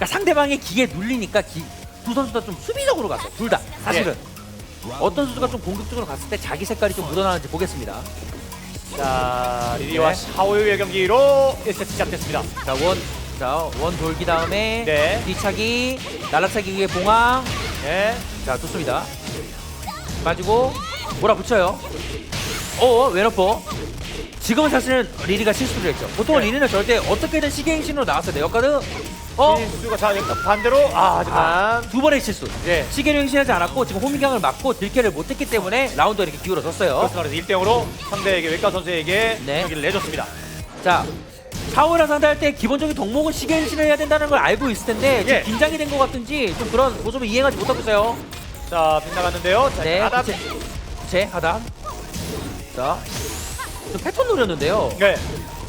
그러니까 상대방의 기에 눌리니까 기, 두 선수 다 좀 수비적으로 갔어요. 둘다 사실은 어떤 선수가 좀 공격적으로 갔을 때 자기 색깔이 좀 묻어나는지 보겠습니다. 자 리리와 네. 샤오유의 경기로 1세트 시작됐습니다. 자 원, 자 원 돌기 다음에 네. 뒤차기, 날라차기 위에 봉황. 예. 자 좋습니다. 빠지고 몰아붙여요. 어 웨너퍼. 지금은 사실은 리리가 실수를 했죠. 보통은 네. 리리는 절대 어떻게든 시계행신으로 나왔어야 돼요. 역가드 어? 실수가 자 여기서 반대로 아 하지만 아, 두 번의 실수. 예. 시계를 행신하지 않았고 지금 호미경을 맞고 딜캐를 못했기 때문에 라운드가 이렇게 기울어졌어요. 그렇습니다. 그래서 1대 0으로 상대에게 외과 선수에게 네. 경기를 내줬습니다. 자, 샤오랑 상대할 때 기본적인 덕목은 시계 행신을 해야 된다는 걸 알고 있을 텐데 지금 예. 긴장이 된 것 같은지 좀 그런 모습을 이행하지 못하고 있어요. 자 빗나갔는데요. 자 네, 하단 제, 제 하단. 자, 좀 패턴 노렸는데요. 네.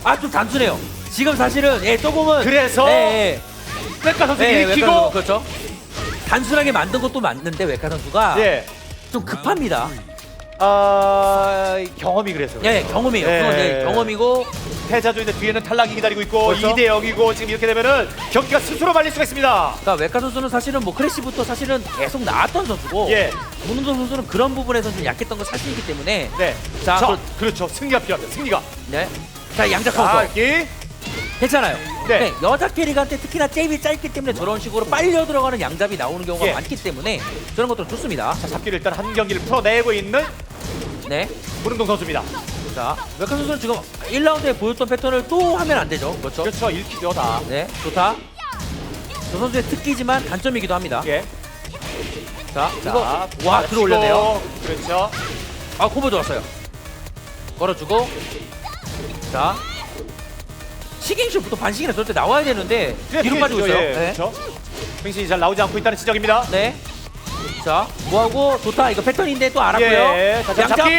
아, 좀 단순해요. 지금 사실은 예, 조금은 그래서 예, 외과 선수 예, 예, 일으키고 외카 선수, 그렇죠. 단순하게 만든 것도 맞는데 외카 선수가 예. 좀 급합니다. 아 경험이 그래서 예, 경험이에요. 예. 그건 예, 경험이고 패자조인데 뒤에는 탈락이 기다리고 있고 그렇죠. 2대 0이고 지금 이렇게 되면은 경기가 스스로 말릴 수가 있습니다. 그러니까 외카 선수는 사실은 뭐 크래시부터 사실은 계속 나왔던 선수고 예. 문은동 선수는 그런 부분에서 좀 약했던 걸 사실이기 때문에 네. 자, 자, 그- 그렇죠. 승리가 필요합니다. 승리가. 네. 자, 양자 자, 카운터. 여기 괜찮아요. 네. 네, 여자 캐릭한테 특히나 잽이 짧기 때문에 저런 식으로 빨려 들어가는 양잡이 나오는 경우가 예. 많기 때문에 저런 것들은 좋습니다. 자, 잡기를 일단 한 경기를 풀어내고 있는 네. 문흥동 선수입니다. 자, 외카 선수는 지금 1라운드에 보였던 패턴을 또 하면 안 되죠. 그렇죠? 그렇죠. 1킬이요 다. 네, 좋다. 저 선수의 특기지만 단점이기도 합니다. 예. 자, 자, 이거 와 들어올렸네요. 그렇죠. 아, 콤보 좋았어요. 걸어주고, 자, 시갱쇼부터 반시기는 절대 나와야 되는데 뒤로 빠지고 있어요. 예, 네. 그렇죠. 횡신이 잘 나오지 않고 있다는 지적입니다. 네. 자, 뭐하고 좋다. 이거 패턴인데 또 알았고요. 예. 자, 자, 양잡 잡기.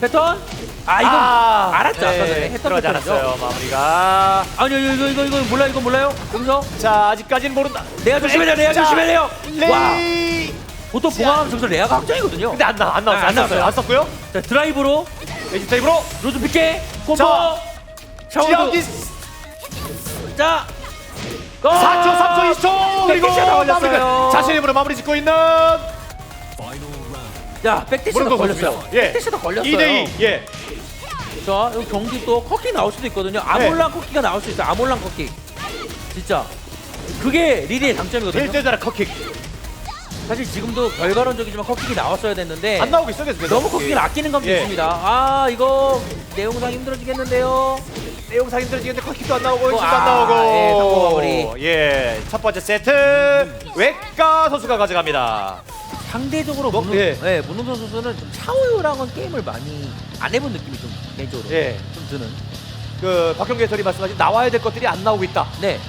패턴. 아, 이건 아, 알았죠. 아까 네, 전에 했던 들어가지 패턴이죠. 않았어요. 마무리가. 아니, 이거 이거 이거, 이거 몰라 이거 몰라요? 여기서 자, 아직까지는 모른다. 레아 조심해요. 레아 자, 조심해요. 와, 레이. 보통 점수 레아가 확정이거든요. 근데 안 나, 안 나왔어요. 아, 안 안 나왔어요. 나왔어요. 안 썼고요. 자, 드라이브로 에이지 타입으로. 로즈 픽게 콤보. 자, 샤워도 자. 고! 4초, 3초, 2초. 그리고 백대시가 다 걸렸어요. 마무리가 자신의 힘으로 마무리 짓고 있는 야, 문흥동 걸렸어요. 예. 백대시가 걸렸어요. 2대2. 예. 자, 여기 경기 또 커키 나올 수도 있거든요. 아몰랑 커키가 나올 수 있어요. 아몰랑 커키. 진짜. 그게 리리의 장점이거든요. 1대1 컷킥. 사실 지금도 결과론적이지만 커킥이 나왔어야 됐는데 안 나오고 있어 계속. 너무 커킥을 아끼는 감도 예. 있습니다. 아, 이거 내용상 힘들어지겠는데요. 내용상 힘들어지는데 컷킥도 안 나오고 아, 안 나오고. 예, 성공 마무리. 예. 첫 번째 세트 외과 선수가 가져갑니다. 상대적으로 뭐, 문우, 예. 예, 문우선 선수는 좀 차오유랑은 게임을 많이 안 해본 느낌이 좀 개인적으로 예. 좀 드는. 그 박형계 해설이 말씀하신 나와야 될 것들이 안 나오고 있다. 네.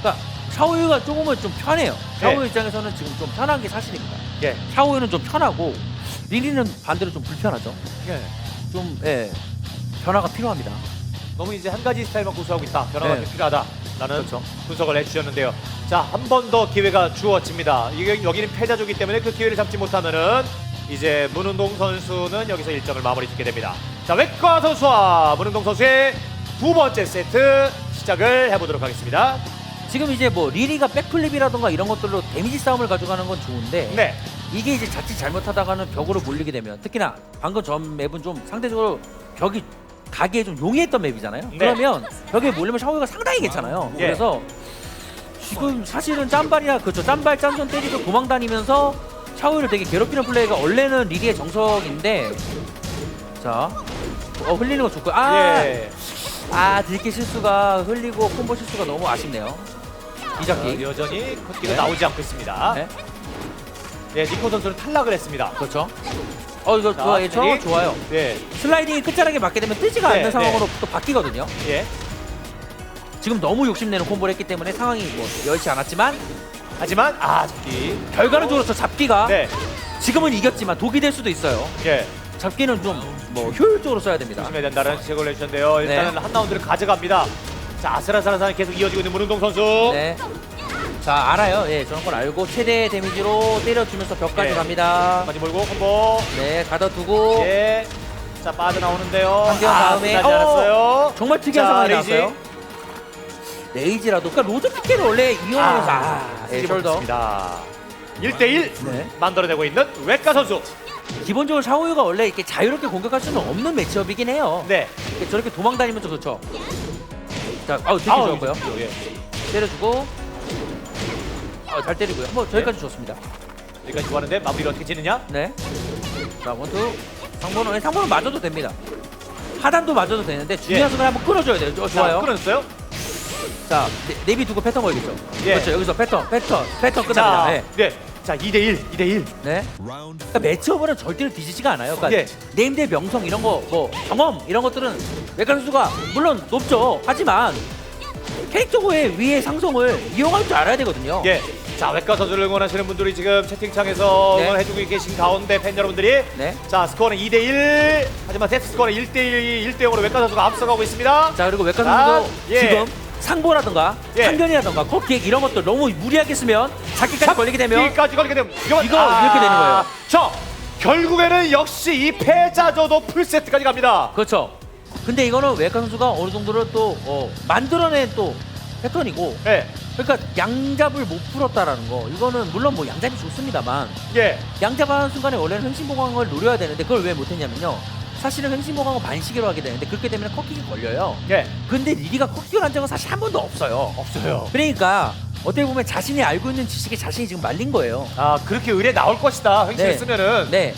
그러니까 샤오유가 조금은 좀 편해요. 샤오유 네. 입장에서는 지금 좀 편한 게 사실입니다. 예. 샤오유는 좀 편하고 리리는 반대로 좀 불편하죠. 예. 좀 예. 변화가 필요합니다. 너무 이제 한 가지 스타일만 고수하고 있다. 변화가 네. 좀 필요하다라는 그렇죠. 분석을 해주셨는데요. 자, 한 번 더 기회가 주어집니다. 이게 여기는 패자조기 때문에 그 기회를 잡지 못하면은 이제 문은동 선수는 여기서 일정을 마무리 짓게 됩니다. 자, 외과 선수와 문은동 선수의 두 번째 세트 시작을 해보도록 하겠습니다. 지금 이제 뭐 리리가 백플립이라던가 이런 것들로 데미지 싸움을 가져가는 건 좋은데 네, 이게 이제 자칫 잘못하다가는 벽으로 몰리게 되면 특히나 방금 전 맵은 좀 상대적으로 벽이 가기에 좀 용이했던 맵이잖아요. 네. 그러면 벽에 몰리면 샤오유가 상당히 괜찮아요. 예. 그래서 지금 사실은 짬발이나 그렇죠 짬발 짬전 때리고 도망 다니면서 샤오유를 되게 괴롭히는 플레이가 원래는 리리의 정석인데 자. 어 흘리는 거 좋고 아, 예. 아 딜게 실수가 흘리고 콤보 실수가 너무 아쉽네요. 자, 이작기 여전히 컷기가 네. 나오지 않고 있습니다. 네. 예, 니코 선수는 탈락을 했습니다. 그렇죠. 어 이거 자, 좋아, 예, 스테리. 저 좋아요. 네, 슬라이딩이 끝자락에 맞게 되면 뜨지가 네, 않는 네. 상황으로 또 바뀌거든요. 예. 지금 너무 욕심내는 콤보를 했기 때문에 상황이 뭐 여의치 않았지만 하지만 아, 잡기. 결과는 좋았어 잡기가 네, 지금은 이겼지만 독이 될 수도 있어요. 예. 잡기는 좀 뭐 효율적으로 써야 됩니다. 조심해야 된다는 지적을 해주셨는데요. 네. 일단은 한 라운드를 가져갑니다. 자, 아슬아슬한 계속 이어지고 있는 문은동 선수. 네. 자 알아요. 예, 저런 걸 알고 최대 데미지로 때려주면서 벽까지 네. 갑니다. 많이 몰고 콤보. 네, 가둬두고 예. 자, 빠져나오는데요. 한경 아, 다음에 어! 않았어요. 정말 특이한 자, 상황이 레이지. 나왔어요. 레이지라도 그러니까 로드 피켓을 원래 이용하면서 아, 예, 숄더 니다 1대1 네. 만들어내고 있는 웨카 선수. 기본적으로 샤오유가 원래 이렇게 자유롭게 공격할 수는 없는 매치업이긴 해요 네. 이렇게 저렇게 도망다니면서 그렇죠 자 아우 되게 좋았고요 예. 때려주고 아, 잘 때리고요 뭐 저기까지 좋습니다 여기까지 좋아하는데 마무리를 어떻게 지느냐? 네. 자, 원투. 상번호, 상번호 맞아도 됩니다. 하단도 맞아도 되는데 중요한 예. 순간 한번 끌어줘야 돼요. 어, 좋아요. 자, 끊어졌어요? 자, 네, 내비 두고 패턴 걸겠죠. 예. 그렇죠. 여기서 패턴, 패턴, 패턴 끝납니다. 자, 네. 네. 자, 2대1, 2대1. 네. 그러니까 매치업은 절대로 뒤지지가 않아요. 그러니까 예. 네임드 명성 이런 거, 뭐 경험 이런 것들은 외관 선수가 물론 높죠. 하지만 캐릭터의 위의 상성을 이용할 줄 알아야 되거든요. 예. 자, 웨카 선수를 응원하시는 분들이 지금 채팅창에서 네. 응원해주고 계신 가운데 팬 여러분들이 네. 자, 스코어는 2대1. 하지만 세트 스코어는 1대1, 1대0으로 웨카 선수가 앞서가고 있습니다. 자 그리고 자, 선수도 예. 지금 상보라든가 예. 상견이라든가 컵기획 이런 것들 너무 무리하게 쓰면 잡기까지 걸리게 되면 여기까지 걸리게 되면 이거, 이거 이렇게 되는 거예요. 자, 결국에는 역시 이 패자조도 풀세트까지 갑니다. 그렇죠. 근데 이거는 외과 선수가 어느 정도로 또 어, 만들어낸 또 패턴이고, 예. 그러니까 양잡을 못 풀었다라는 거. 이거는 물론 뭐 양잡이 좋습니다만 예. 양잡하는 순간에 원래는 흥신보강을 노려야 되는데 그걸 왜 못했냐면요. 사실은 흥신보강을 반시계로 하게 되는데 그렇게 되면 컷킥이 걸려요. 예. 근데 리리가 컷킥을 한 적은 사실 한 번도 없어요. 없어요. 그러니까 어떻게 보면 자신이 알고 있는 지식에 자신이 지금 말린 거예요. 아, 그렇게 의뢰 나올 것이다. 횡신을 네. 쓰면은. 네.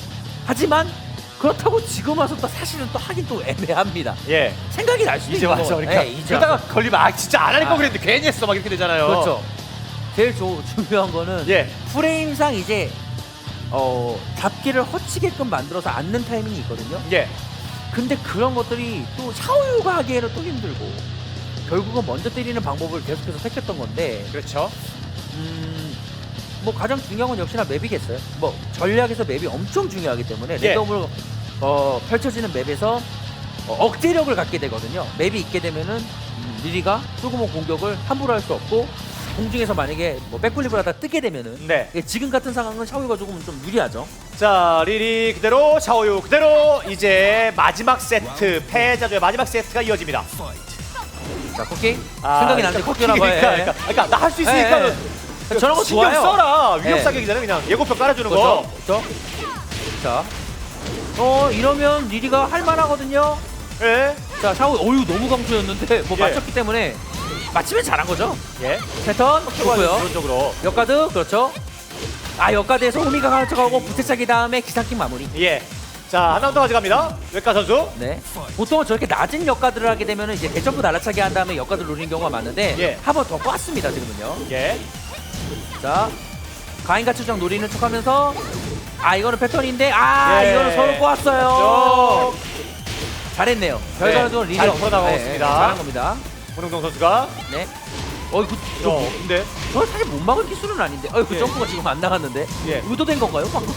하지만 그렇다고 지금 와서 또 사실은 또 하긴 또 애매합니다. 예. 생각이 날 수도 이제 있는 와서 거. 그러니까 네, 이제 그러다가 와서. 걸리면 아 진짜 안 하니까 아. 그랬는데 괜히 했어 막 이렇게 되잖아요. 그렇죠. 제일 조, 중요한 거는 예. 프레임상 이제 어 잡기를 허치게끔 만들어서 앉는 타이밍이 있거든요. 예. 근데 그런 것들이 또 샤오유가 하기에는 또 힘들고 결국은 먼저 때리는 방법을 계속해서 택했던 건데 그렇죠. 음, 뭐 가장 중요한 건 역시나 맵이겠어요. 뭐 전략에서 맵이 엄청 중요하기 때문에 예. 랜덤으로 어, 펼쳐지는 맵에서 어, 억제력을 갖게 되거든요. 맵이 있게 되면은 음, 리리가 조그만 공격을 함부로 할 수 없고 공중에서 만약에 뭐 백플립을 하다 뜨게 되면은 네. 예, 지금 같은 상황은 샤오유가 조금 좀 유리하죠. 자 리리 그대로 샤오유 그대로 이제 마지막 세트 패자조의 마지막 세트가 이어집니다. 자, 코끼 아, 생각이 나는데 그러니까 코끼라고 해. 그러니까, 그러니까, 그러니까 나 할 수 있으니까 예, 예. 저런 거 신경 좋아요. 써라 위협 예. 사격이잖아요 그냥 예고편 깔아주는 그렇죠? 거. 그렇죠? 자, 어 이러면 리리가 할만하거든요. 예. 자, 샤오 어유 너무 강조였는데 뭐 예. 맞췄기 때문에 맞히면 잘한 거죠. 예. 패턴 좋고요. 기본적으로 역가드 그렇죠. 아 역가드에서 호미가 가져가고 부채차기 다음에 기상킥 마무리. 예. 자 하나 더 가져갑니다. 외과 선수. 네. 보통은 저렇게 낮은 역가드를 하게 되면 이제 대점프 날라차기 한 다음에 역가드를 노리는 경우가 많은데 예. 한번더 꽈습니다 지금은요. 예. 자 가인가 추정 노리는 척하면서 아 이거는 패턴인데 아 예. 이거는 서로 꼬았어요. 잘했네요. 결과적으로 네, 리드가 잘 풀어나가고 있습니다. 잘한 겁니다. 문흥동 선수가. 네. 어이 그, 저, 어, 근데 저 사실 못 막을 기술은 아닌데. 어이 그 예. 점프가 지금 안 나갔는데. 예. 의도된 건가요? 방금?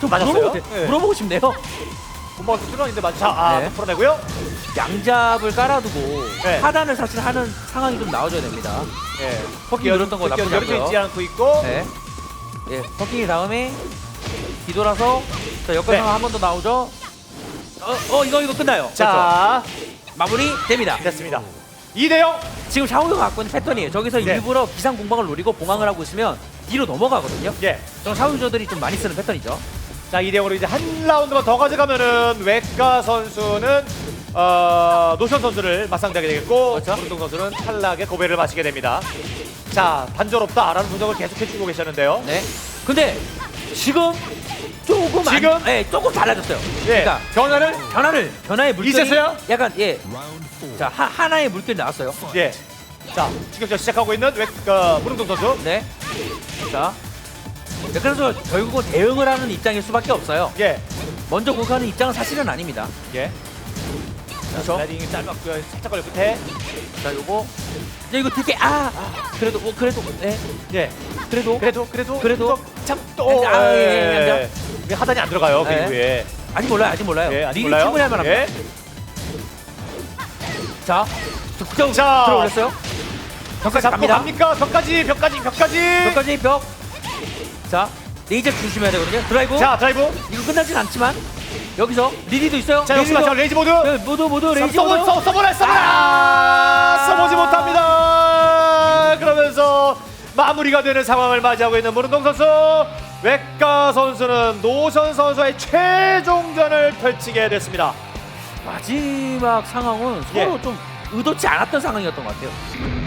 좀 맞았어요? 물어보고, 예. 물어보고 싶네요. 본방에서 출연인데 맞. 자, 아, 네. 또 풀어내고요. 양잡을 깔아두고 네. 하단을 사실 하는 상황이 좀 나와줘야 됩니다. 예. 퍼킹 늘었던 거 나쁘지 열려 않고요. 있지 않고 있고. 네. 예, 퍼킹이 다음에 뒤돌아서 자 네. 상황 한번 더 나오죠. 어, 어 이거 이거 끝나요. 자, 마무리 됩니다. 됐습니다. 2대 0. 지금 샤오가 갖고 있는 패턴이에요. 저기서 네. 일부러 기상 공방을 노리고 봉황을 하고 있으면 뒤로 넘어가거든요. 예. 저 샤오 유저들이 좀 많이 쓰는 패턴이죠. 자, 2대 0으로 이제 한 라운드만 더 가져가면은 외과 선수는 어, 노션 선수를 맞상대하게 되겠고 그렇죠. 문동 선수는 탈락의 고배를 마시게 됩니다. 자, 단조롭다라는 분석을 계속 해 주고 계셨는데요. 네. 근데 지금 조금 지금? 안, 네, 조금 달라졌어요. 예. 그러니까 변화를 변화를 변화의 물결이 이제서야? 약간 예. 자 하, 하나의 물결 이 나왔어요. 예. 자, 추격전 시작하고 있는 외과 문동 선수. 네. 자. 네, 그래서 결국은 대응을 하는 입장일 수밖에 없어요. 예. 먼저 공격하는 입장은 사실은 아닙니다. 예. 그렇죠? 라이딩이 짧았고요. 살짝 걸려 끝에. 자, 요거. 네, 이거 되게 아, 아, 그래도 뭐 그래도 네, 예. 그래도 그래도 그래도 그래도 참또 아, 예, 예, 예. 하단이 안 들어가요. 그 네. 아직 몰라요, 아직 몰라요. 예, 아직 몰라요. 충분히 할 만합니다. 예. 자, 득점 자. 들어올렸어요. 벽까지 잡고 갑니다. 갑니까? 벽까지 벽까지 벽까지. 벽까지 벽. 자, 레이저 조심해야 되거든요. 드라이브. 자, 드라이브. 이거 끝나진 않지만 여기서 리리도 있어요. 자, 역시 마찬 레이지 모드. 네, 모두 모두 레이저 써보 모드. 써 써보라 써보라. 써보지 못합니다. 마무리가 되는 상황을 맞이하고 있는 문은동 선수. 외과 선수는 노선 선수의 최종전을 펼치게 됐습니다. 마지막 상황은 예. 서로 좀 의도치 않았던 상황이었던 것 같아요.